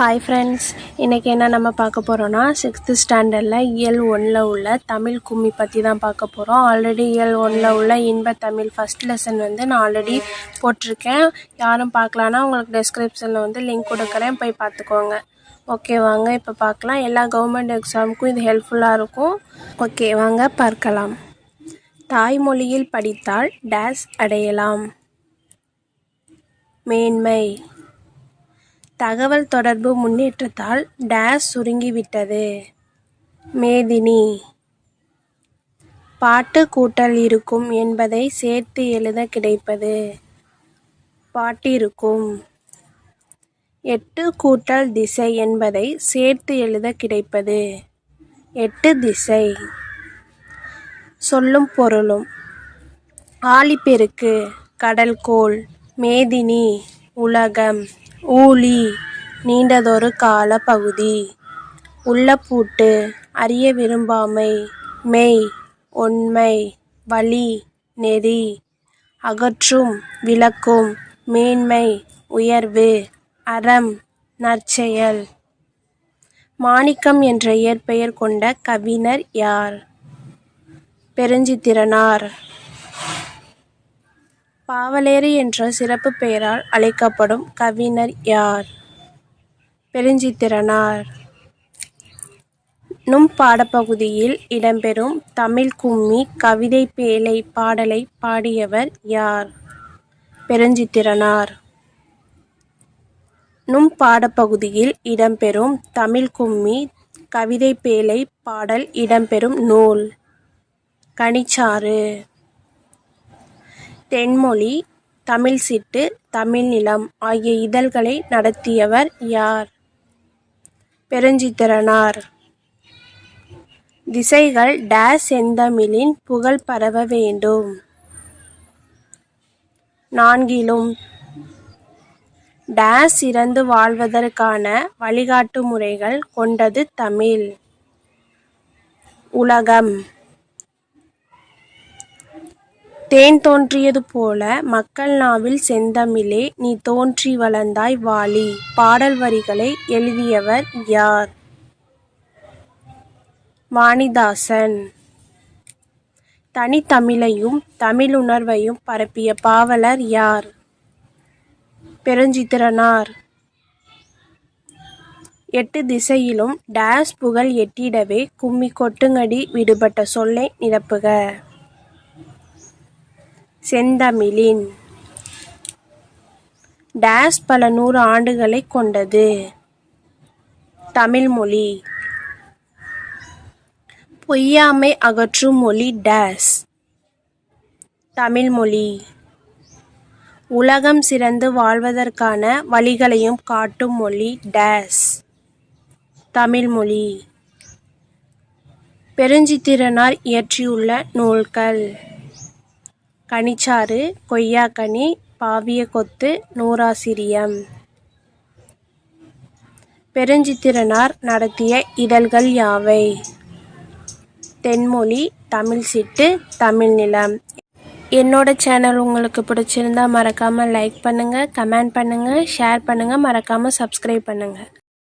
Hi friends இன்றைக்கி என்ன நம்ம பார்க்க போகிறோன்னா சிக்ஸ்த்து ஸ்டாண்டர்டில் இயல் ஒன்றில் உள்ள தமிழ் கும்மி பற்றி தான் பார்க்க போகிறோம் ஆல்ரெடி இயல் ஒன்றில் உள்ள இன்ப தமிழ் ஃபஸ்ட் லெசன் வந்து நான் ஆல்ரெடி போட்டிருக்கேன். யாரும் பார்க்கலான்னா உங்களுக்கு டெஸ்கிரிப்ஷனில் வந்து லிங்க் கொடுக்குறேன். போய் பார்த்துக்கோங்க. ஓகே வாங்க இப்போ பார்க்கலாம். எல்லா கவர்மெண்ட் எக்ஸாமுக்கும் இது ஹெல்ப்ஃபுல்லாக இருக்கும். ஓகே வாங்க பார்க்கலாம். தாய்மொழியில் படித்தால் டேஸ் அடையலாம். மேன்மை. தகவல் தொடர்பு முன்னேற்றத்தால் டேஸ் சுருங்கிவிட்டது. மேதினி. பாட்டு கூட்டல் இருக்கும் என்பதை சேர்த்து எழுத கிடைப்பது. பாட்டிருக்கும். எட்டு கூட்டல் திசை என்பதை சேர்த்து எழுத கிடைப்பது. எட்டு திசை. சொல்லும் பொருளும். ஆழிப்பெருக்கு கடல்கோள் மேதினி உலகம். ஊழி நீண்டதொரு கால பகுதி. உள்ளப்பூட்டு அறிய விரும்பாமை மெய் உண்மை வழி நெறி அகற்றும் விளக்கும் மேன்மை உயர்வு அறம் நற்செயல். மாணிக்கம் என்ற இயற்பெயர் கொண்ட கவிஞர் யார்? பெருஞ்சித்திரனார். பாவலேறு என்ற சிறப்பு பெயரால் அழைக்கப்படும் கவிஞர் யார்? பெருஞ்சித்திரனார். நும் பாடப்பகுதியில் இடம்பெறும் தமிழ் கும்மி கவிதை பேழை பாடலை பாடியவர் யார்? பெருஞ்சித்திரனார். நும் பாடப்பகுதியில் இடம்பெறும் தமிழ் கும்மி கவிதை பேழை பாடல் இடம்பெறும் நூல். கனிச்சாறு. தென்மொழி தமிழ்சிட்டு தமிழ்நிலம் ஆகிய இதழ்களை நடத்தியவர் யார்? பெருஞ்சித்திரனார். திசைகள் டேஸ் செந்தமிழின் புகழ் பரவ வேண்டும்? நான்கிலும். டேஸ் இறந்து வாழ்வதற்கான வழிகாட்டு முறைகள் கொண்டது தமிழ். உலகம். தேன் தோன்றியது போல மக்கள் நாவில் செந்தமிழே நீ தோன்றி வளர்ந்தாய் வாலி. பாடல் வரிகளை எழுதியவர் யார்? வாணிதாசன் தனித்தமிழையும் தமிழுணர்வையும் பரப்பிய பாவலர் யார்? பெருஞ்சித்திரனார். எட்டு திசையிலும் டேஸ் புகழ் எட்டிடவே கும்மி கொட்டுங்கடி விடுபட்ட சொல்லை நிரப்புக. செந்தமிழின். டேஸ் பல நூறு ஆண்டுகளைக் கொண்டது. தமிழ்மொழி. பொய்யாமை அகற்றும் மொழி டேஸ். தமிழ்மொழி. உலகம் சிறந்து வாழ்வதற்கான வழிகளையும் காட்டும் மொழி டேஸ். தமிழ்மொழி. பெருஞ்சித்திரனார் இயற்றியுள்ள நூல்கள். கனிச்சாறு கொய்யாக்கனி பாவியக்கொத்து நூறாசிரியம். பெருஞ்சித்திரனார் நடத்திய இதழ்கள் யாவை? தென்மொழி தமிழ் சிட்டு தமிழ் நிலம். என்னோட சேனல் உங்களுக்கு பிடிச்சிருந்தா மறக்காமல் லைக் பண்ணுங்கள் கமெண்ட் பண்ணுங்கள் ஷேர் பண்ணுங்கள் மறக்காமல் சப்ஸ்கிரைப் பண்ணுங்கள்